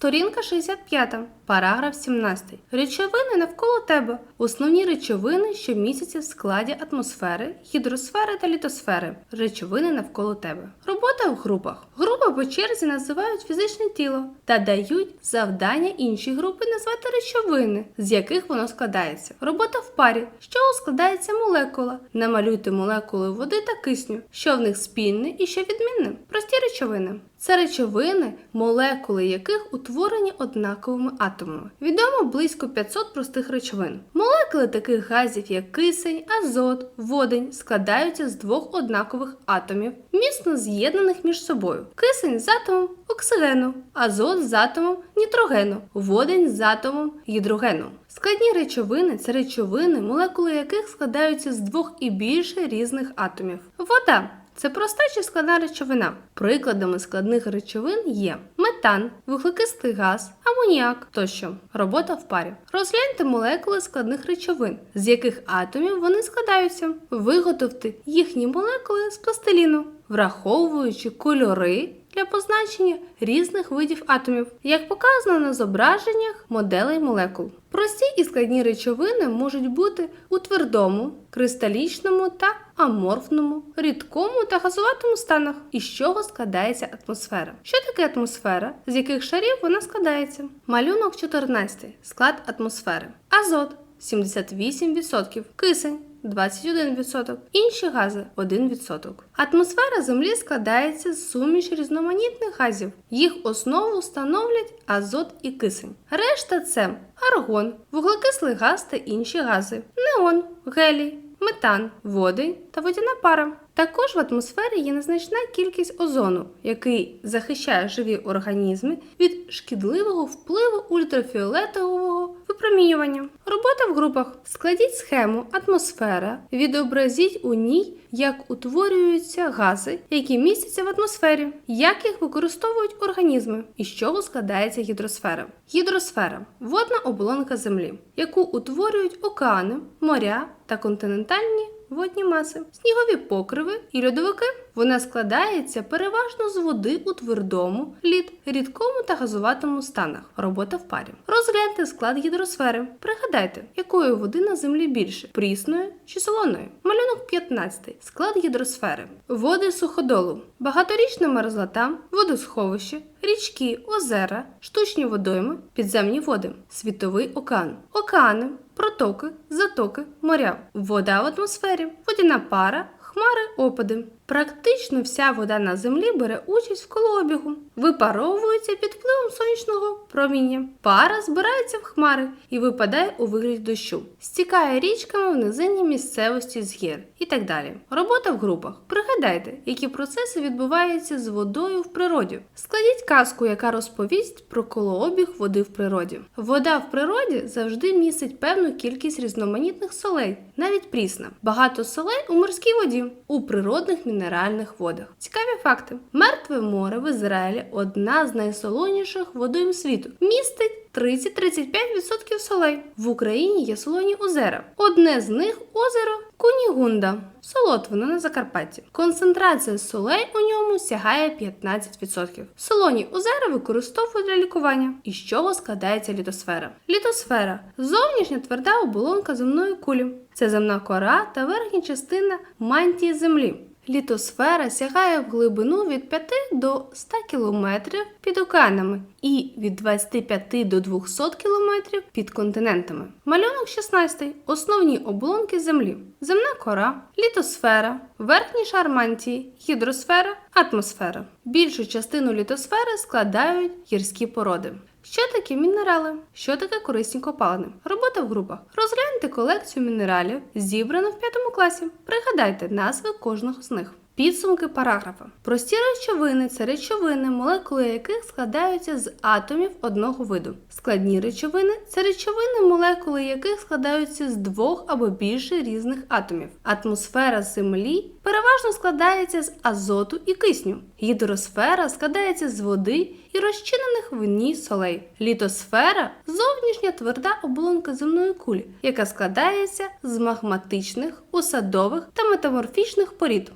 Сторінка 65, параграф 17. Речовини навколо тебе. Основні речовини, що містяться в складі атмосфери, гідросфери та літосфери. Речовини навколо тебе. Робота в групах. Групи по черзі називають фізичне тіло та дають завдання іншій групі назвати речовини, з яких воно складається. Робота в парі. З чого складається молекула? Намалюйте молекули води та кисню, що в них спільне і що відмінне. Прості речовини. Це речовини, молекули яких утворені однаковими атомами. Відомо близько 500 простих речовин. Молекули таких газів, як кисень, азот, водень, складаються з двох однакових атомів, міцно з'єднаних між собою. Кисень з атомом оксигену, азот з атомом нітрогену, водень з атомом гідрогену. Складні речовини це речовини, молекули яких складаються з двох і більше різних атомів. Вода це проста чи складна речовина. Прикладами складних речовин є метан, вуглекислий газ, амоніак тощо. Робота в парі. Розгляньте молекули складних речовин, з яких атомів вони складаються. Виготовте їхні молекули з пластиліну, враховуючи кольори. Для позначення різних видів атомів, як показано на зображеннях моделей молекул. Прості і складні речовини можуть бути у твердому, кристалічному та аморфному, рідкому та газуватому станах, із чого складається атмосфера. Що таке атмосфера? З яких шарів вона складається? Малюнок 14. Склад атмосфери. Азот 78%, кисень 21%, інші гази 1%. Атмосфера Землі складається з суміш різноманітних газів. Їх основу становлять азот і кисень. Решта це аргон, вуглекислий газ та інші гази, неон, гелій, метан, води та водяна пара. Також в атмосфері є незначна кількість озону, який захищає живі організми від шкідливого впливу ультрафіолетового випромінювання. Робота в групах. Складіть схему атмосфера, відобразіть у ній, як утворюються гази, які містяться в атмосфері, як їх використовують організми, і з чого складається гідросфера. Гідросфера водна оболонка Землі, яку утворюють океани, моря та континентальні водні маси, снігові покриви і льодовики. Вона складається переважно з води у твердому, лід, рідкому та газуватому станах. Робота в парі. Розгляньте склад гідросфери. Пригадайте, якої води на землі більше прісної чи солоної. Малюнок 15. Склад гідросфери. Води суходолу, багаторічна мерзлота, водосховище, річки, озера, штучні водойми, підземні води, світовий океан, океани, протоки, затоки, моря, вода в атмосфері, водяна пара, хмари, опади. Практично вся вода на землі бере участь в колообігу, випаровується під впливом сонячного проміння. Пара збирається в хмари і випадає у вигляді дощу, стікає річками в низинній місцевості з гір і так далі. Робота в групах. Пригадайте, які процеси відбуваються з водою в природі. Складіть казку, яка розповість про колообіг води в природі. Вода в природі завжди містить певну кількість різноманітних солей, навіть прісна. Багато солей у морській воді, у природних мінеральних водах. Цікаві факти: Мертве море в Ізраїлі одна з найсолоніших водойм світу. Містить 30-35% солей. В Україні є солоні озера. Одне з них озеро Кунігунда. Солотвино на Закарпатті. Концентрація солей у ньому сягає 15%. Солоні озера використовують для лікування. Із чого складається літосфера? Літосфера зовнішня тверда оболонка земної кулі. Це земна кора та верхня частина мантії Землі. Літосфера сягає в глибину від 5 до 100 км під океанами і від 25 до 200 км під континентами. Малюнок 16. Основні оболонки Землі: земна кора, літосфера, верхній шар мантії, гідросфера, атмосфера. Більшу частину літосфери складають гірські породи. Що таке мінерали? Що таке корисні копалини? Робота в групах. Розгляньте колекцію мінералів, зібрану в п'ятому класі. Пригадайте назви кожного з них. Підсумки параграфа. Прості речовини це речовини, молекули яких складаються з атомів одного виду. Складні речовини це речовини, молекули яких складаються з двох або більше різних атомів. Атмосфера Землі переважно складається з азоту і кисню. Гідросфера складається з води і розчинених в ній солей. Літосфера зовнішня тверда оболонка земної кулі, яка складається з магматичних, осадових та метаморфічних порід.